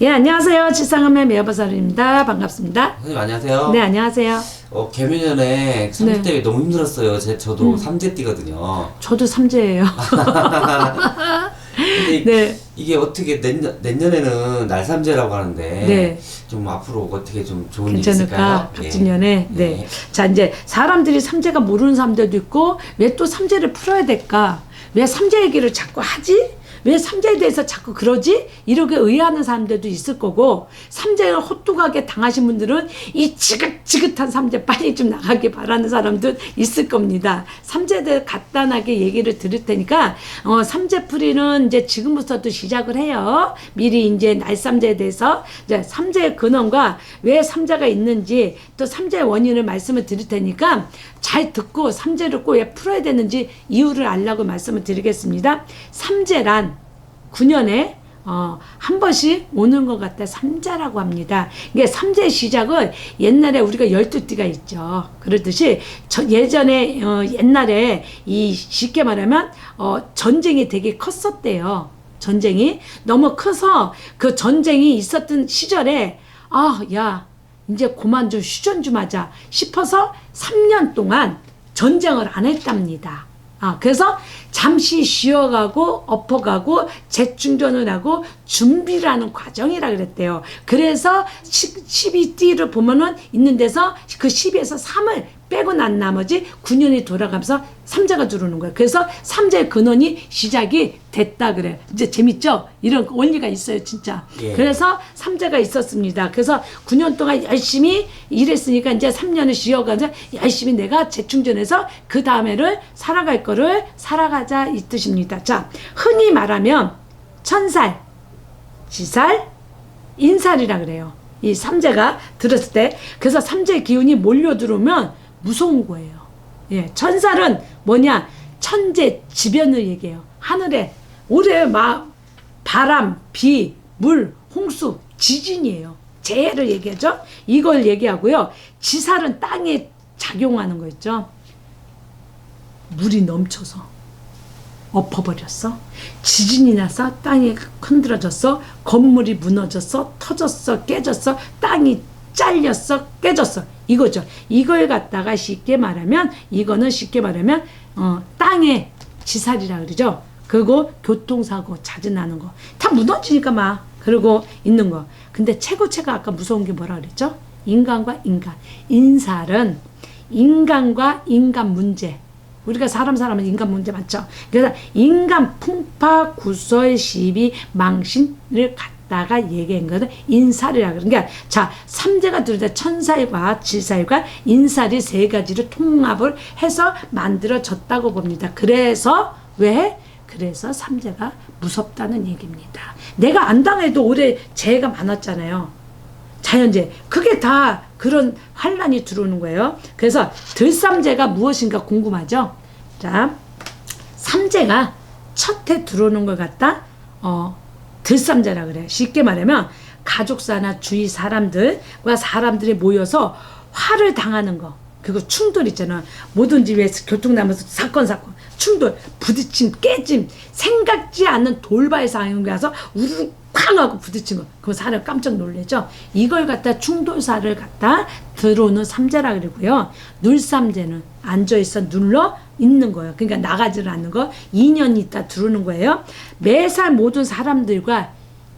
예, 안녕하세요. 지상함의 매화바사입니다. 반갑습니다. 선생님 안녕하세요. 네, 안녕하세요. 어, 개묘년에 삼재 네. 때문에 너무 힘들었어요. 제 저도 음. 삼재띠거든요. 저도 삼재예요. 근데 이- 네. 이게 어떻게 내년, 내년에는 날삼재라고 하는데 네. 좀 앞으로 어떻게 좀 좋은 일 괜찮을까? 있을까요? 갑진년에. 네. 자, 이제 사람들이 삼재가 모르는 사람들도 있고 왜 또 삼재를 풀어야 될까? 왜 삼재 얘기를 자꾸 하지? 왜 삼재에 대해서 자꾸 그러지? 이렇게 의아하는 사람들도 있을 거고 삼재를 호뚜하게 당하신 분들은 이 지긋지긋한 삼재 빨리 좀 나가길 바라는 사람도 있을 겁니다. 대해 간단하게 얘기를 드릴 테니까 어, 삼재풀이는 이제 지금부터도 시작을 해요. 미리 이제 날삼재에 대해서 이제 삼재의 근원과 왜 삼재가 있는지 또 삼재의 원인을 말씀을 드릴 테니까 잘 듣고 삼재를 꼭 왜 풀어야 되는지 이유를 알라고 말씀을 드리겠습니다. 삼재란 9년에 어, 한 번씩 오는 것 같다 삼재라고 합니다. 이게 삼재 시작은 옛날에 우리가 열두 띠가 있죠. 그러듯이 저 예전에 어, 옛날에 이 쉽게 말하면 어, 전쟁이 되게 컸었대요. 전쟁이 너무 커서 그 전쟁이 있었던 시절에 아, 야, 이제 그만 좀 휴전 좀 하자 싶어서 3년 동안 전쟁을 안 했답니다. 아, 그래서 잠시 쉬어가고 엎어가고 재충전을 하고 준비를 하는 과정이라 그랬대요. 그래서 12띠를 보면은 있는 데서 그 10에서 3을 빼고 난 나머지 9년이 돌아가면서 삼재가 들어오는 거예요. 그래서 삼재 근원이 시작이 됐다 그래. 이제 재밌죠? 이런 원리가 있어요, 진짜. 예. 그래서 삼재가 있었습니다. 그래서 9년 동안 열심히 일했으니까 이제 3년을 쉬어가서 열심히 내가 재충전해서 그 다음에를 살아갈 거를 살아가자 이 뜻입니다. 자, 흔히 말하면 천살, 지살, 인살이라 그래요. 이 삼재가 들었을 때 그래서 삼재 기운이 몰려 들어오면 무서운 거예요. 예, 천살은 뭐냐? 천재 지변을 얘기해요. 하늘에 올해 막 바람, 비, 물, 홍수, 지진이에요. 재해를 얘기하죠. 이걸 얘기하고요. 지살은 땅에 작용하는 거 있죠. 물이 넘쳐서 엎어버렸어. 지진이 나서 땅이 흔들어졌어. 건물이 무너졌어. 터졌어. 깨졌어. 땅이 잘렸어. 깨졌어. 이거죠. 이걸 갖다가 쉽게 말하면 이거는 쉽게 말하면 어, 땅의 지살이라 그러죠. 그리고 교통사고 자주 나는 거. 다 무너지니까 막 그러고 있는 거. 근데 최고체가 아까 무서운 게 뭐라 그랬죠? 인간과 인간. 인살은 인간과 인간 문제. 우리가 사람 사람은 인간 문제 맞죠? 그래서 인간 풍파 구설 시비 망신을 갖 다가 얘기한 거는 인살이라 그러니까 자 삼재가 들어다 천살과 지살과 인살이 세 가지를 통합을 해서 만들어졌다고 봅니다. 그래서 왜? 그래서 삼재가 무섭다는 얘기입니다. 내가 안 당해도 올해 재해가 많았잖아요. 자연재 그게 다 그런 환란이 들어오는 거예요. 그래서 들삼재가 무엇인가 궁금하죠? 자, 삼재가 첫 해 들어오는 것 같다. 어, 들삼재라 그래. 쉽게 말하면 가족사나 주위 사람들과 사람들이 모여서 화를 당하는 거. 그거 충돌 있잖아. 뭐든지 왜 교통 나면서 사건 사건 충돌 부딪힘 깨짐 생각지 않는 돌발 상황이 가서 우르르 쾅 하고 부딪힌 거. 그거 사람 깜짝 놀래죠. 이걸 갖다 충돌사를 갖다 들어오는 삼재라 그러고요. 눌삼재는 앉아있어 눌러 있는 거예요. 그러니까 나가지를 않는 거. 2년 있다 들어오는 거예요. 매살 모든 사람들과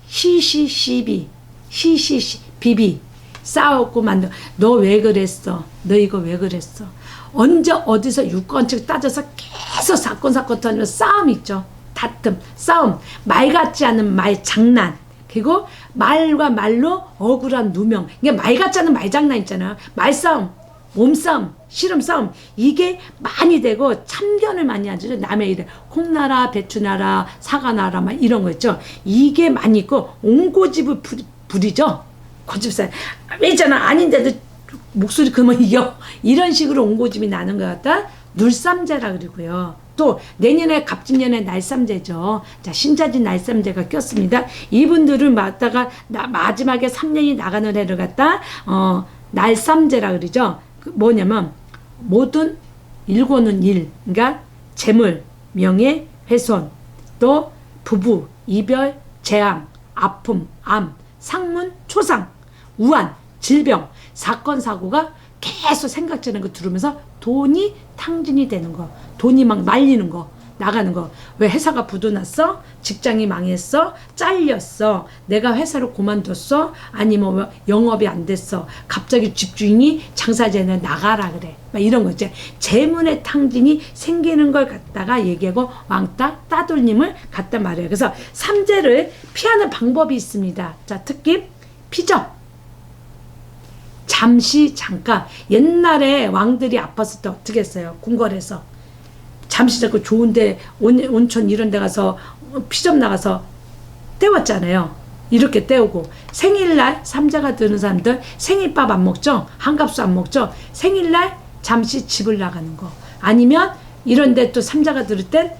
시시시비 시시비비 싸웠고 만들 너왜 그랬어? 너 이거 왜 그랬어? 언제 어디서 유권책 따져서 계속 사건 사건 터지면서 싸움 있죠. 다툼, 싸움, 말 같지 않은 말 장난. 그리고 말과 말로 억울한 누명. 이게 말 같지 않은 말 장난 있잖아요. 말싸움, 몸싸움, 씨름싸움. 이게 많이 되고 참견을 많이 하죠. 남의 일에. 콩나라, 배추나라, 사과나라, 막 이런 거 있죠. 이게 많이 있고, 옹고집을 부리, 부리죠. 고집살. 왜 있잖아. 아닌데도 목소리 그러면 이겨. 이런 식으로 옹고집이 나는 것 같다. 눌삼재라 그러고요. 또 내년에 갑진년에 날삼재죠. 자 신자진 날삼재가 꼈습니다. 이분들을 맞다가 나, 마지막에 3년이 나가는 해를 갖다 어 날삼재라 그러죠. 그 뭐냐면 모든 일고는 일, 그러니까 재물, 명예, 훼손, 또 부부, 이별, 재앙, 아픔, 암 상문, 초상, 우한, 질병, 사건, 사고가 계속 생각지는 거 들으면서 돈이 탕진이 되는 거, 돈이 막 말리는 거, 나가는 거. 왜 회사가 부도났어? 직장이 망했어? 잘렸어? 내가 회사를 그만뒀어? 아니면 뭐 영업이 안 됐어? 갑자기 집주인이 장사 전에 나가라 그래. 막 이런 거 있지. 재문의 탕진이 생기는 걸 갖다가 얘기하고 왕따 따돌림을 갖다 말해요. 그래서 삼재를 피하는 방법이 있습니다. 자, 특히 피적. 잠시 잠깐 옛날에 왕들이 아팠을 때 어떻게 했어요? 궁궐에서 잠시 자꾸 좋은데 온, 온천 이런 데 가서 피점 나가서 때웠잖아요. 이렇게 때우고 생일날 삼자가 드는 사람들 생일밥 안 먹죠? 한갑수 안 먹죠? 생일날 잠시 집을 나가는 거 아니면 이런 데 또 삼자가 들을 땐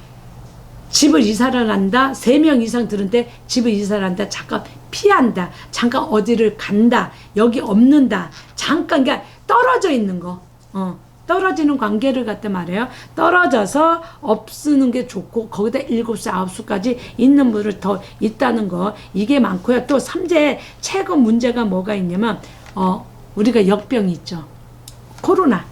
집을 이사를 한다. 세 명 이상 들은데 집을 이사를 한다. 잠깐 피한다. 잠깐 어디를 간다. 여기 없는다. 잠깐 그러니까 떨어져 있는 거. 어. 떨어지는 관계를 갖다 말해요. 떨어져서 없쓰는 게 좋고 거기다 일곱 수 아홉 수까지 있는 분을 더 있다는 거 이게 많고요. 또 삼재 최고 문제가 뭐가 있냐면 어 우리가 역병이 있죠. 코로나.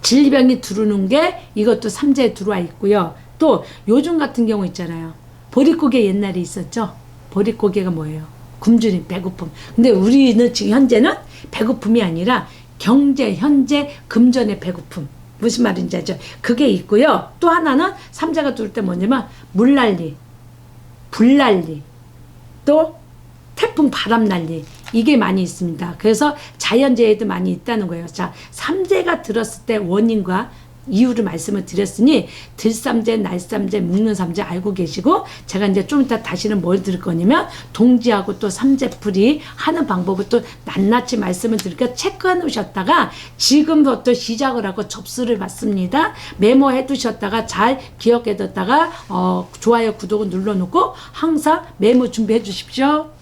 질병이 들어오는 게 이것도 삼재에 들어와 있고요. 또 요즘 같은 경우 있잖아요. 보릿고개 옛날에 있었죠. 보릿고개가 뭐예요? 굶주림, 배고픔. 근데 우리는 지금 현재는 배고픔이 아니라 경제, 현재, 금전의 배고픔. 무슨 말인지 알죠? 그게 있고요. 또 하나는 삼재가 들어올 때 뭐냐면 물난리, 불난리, 또 태풍 바람 난리 이게 많이 있습니다. 그래서 자연재해도 많이 있다는 거예요. 자, 삼재가 들었을 때 원인과 이유를 말씀을 드렸으니 들삼재, 날삼재, 묵는 삼재 알고 계시고 제가 이제 좀 이따 다시는 뭘 드릴 거냐면 동지하고 또 삼재풀이 하는 방법을 또 낱낱이 말씀을 드리니까 체크해 놓으셨다가 지금부터 시작을 하고 접수를 받습니다. 메모해 두셨다가 잘 기억해 뒀다가 어, 좋아요, 구독을 눌러 놓고 항상 메모 준비해 주십시오.